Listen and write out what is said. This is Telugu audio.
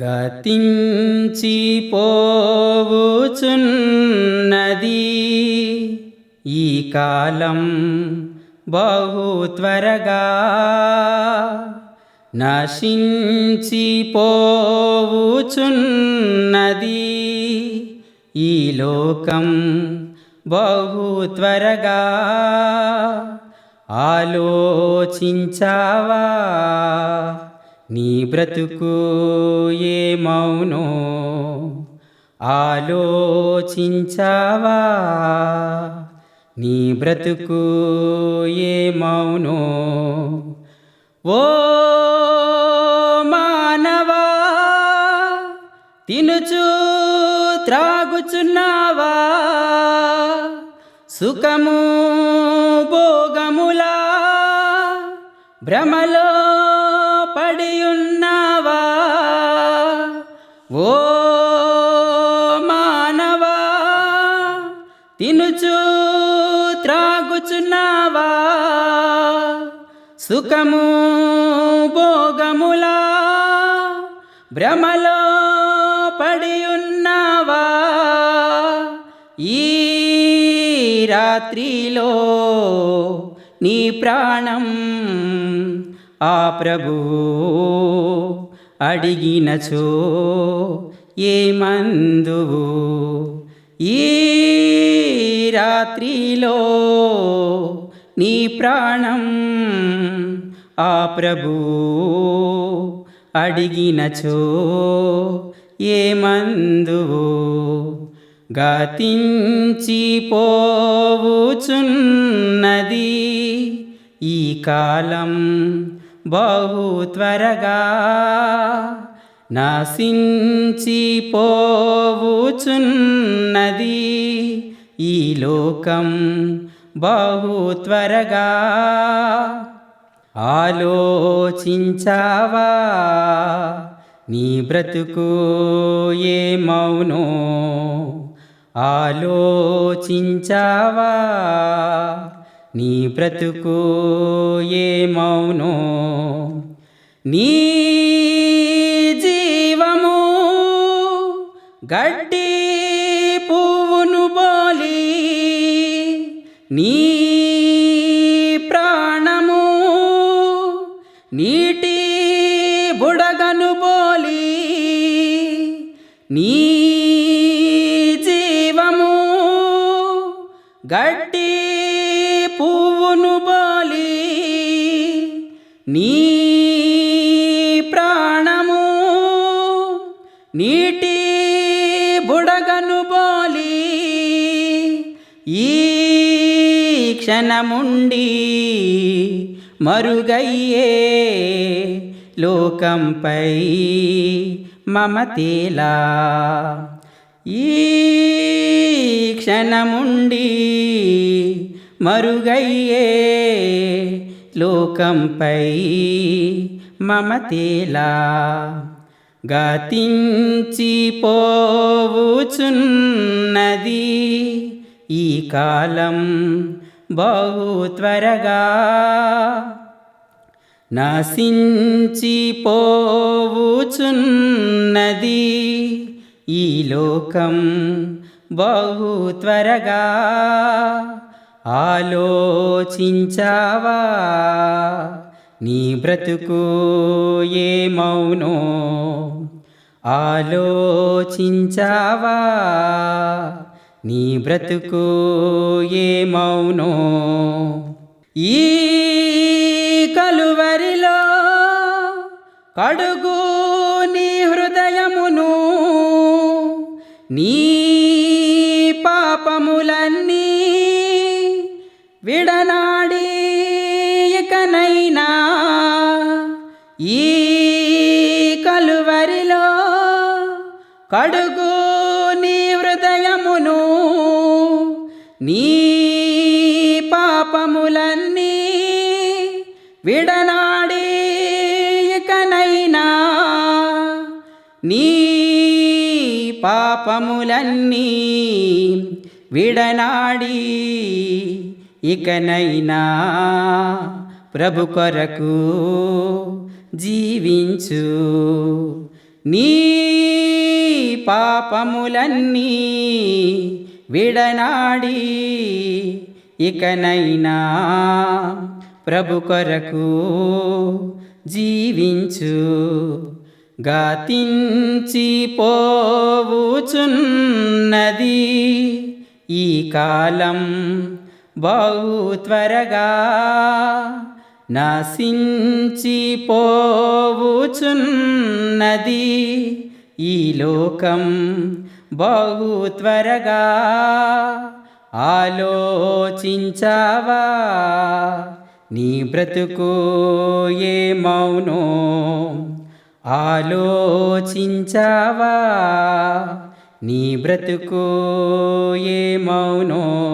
గతించిపోవుచున్నది. ఈ కాలం బహు త్వరగా నశించిపోవుచున్నది. ఈ లోకం బహు త్వరగా ఆలోచించావా? నీ బ్రతుకు ఏమౌనో ఆలోచించావా? నీ బ్రతుకు ఏమౌనో ఓ మానవా తినుచు త్రాగుచున్నావా? సుఖము భోగములా? భ్రమలో ఓ మానవా తినుచు త్రాగుచున్నావా? సుఖము భోగములా భ్రమలో పడి ఉన్నావా ఈ రాత్రిలో నీ ప్రాణం ఆ ప్రభు అడిగినచో ఏమందువు ఈ రాత్రిలో నీ ప్రాణం ఆ ప్రభు అడిగినచో ఏమందువు గతించిపోవుచున్నది ఈ కాలం బహు త్వరగా నశించిపోవుచున్నది ఈ లోకం బహు త్వరగా ఆలోచించావా? నీ బ్రతుకు ఏమౌనో ఆలోచించావా? నీ బ్రతుకు ఏమౌనో నీ జీవము గడ్డి పువ్వును బోలి నీ ప్రాణము నీటి బుడగను బోలి నీ జీవము గడ్డి నీ ప్రాణము నీటి బుడగను బోలి ఈ క్షణముండి మరుగయ్యే లోకంపై మమతేలా. ఈ క్షణముండి మరుగయ్యే లోకంపై మమతేలా గతించిపోవుచున్నది ఈ కాలం బహు త్వరగా నశించిపోవుచున్నది ఈ లోకం బహు త్వరగా ఆలోచించావా? నీ బ్రతుకు ఏమౌనో ఆలోచించావా? నీ బ్రతుకు ఏమౌనో ఈ కలువరిలో కడుగు నీ హృదయమును నీ పాపములన్నీ విడనాడి ఇకనైనా ఈ కలువరిలో కడుగు నీ హృదయమును నీ పాపములన్నీ విడనాడి ఇకనైనా నీ పాపములన్నీ విడనాడి ఇకనైనా ప్రభు కొరకు జీవించు. నీ పాపములన్నీ విడనాడి ఇకనైనా ప్రభు కొరకు జీవించు. గాతించి పోవుచున్నది ఈ కాలం బహు త్వరగా నశించిపోవుచున్నది ఈ లోకం. బహు త్వరగా ఆలోచించావా? నీ బ్రతుకు ఏ మౌనో? ఆలోచించావా? నీ బ్రతుకు ఏ మౌనో?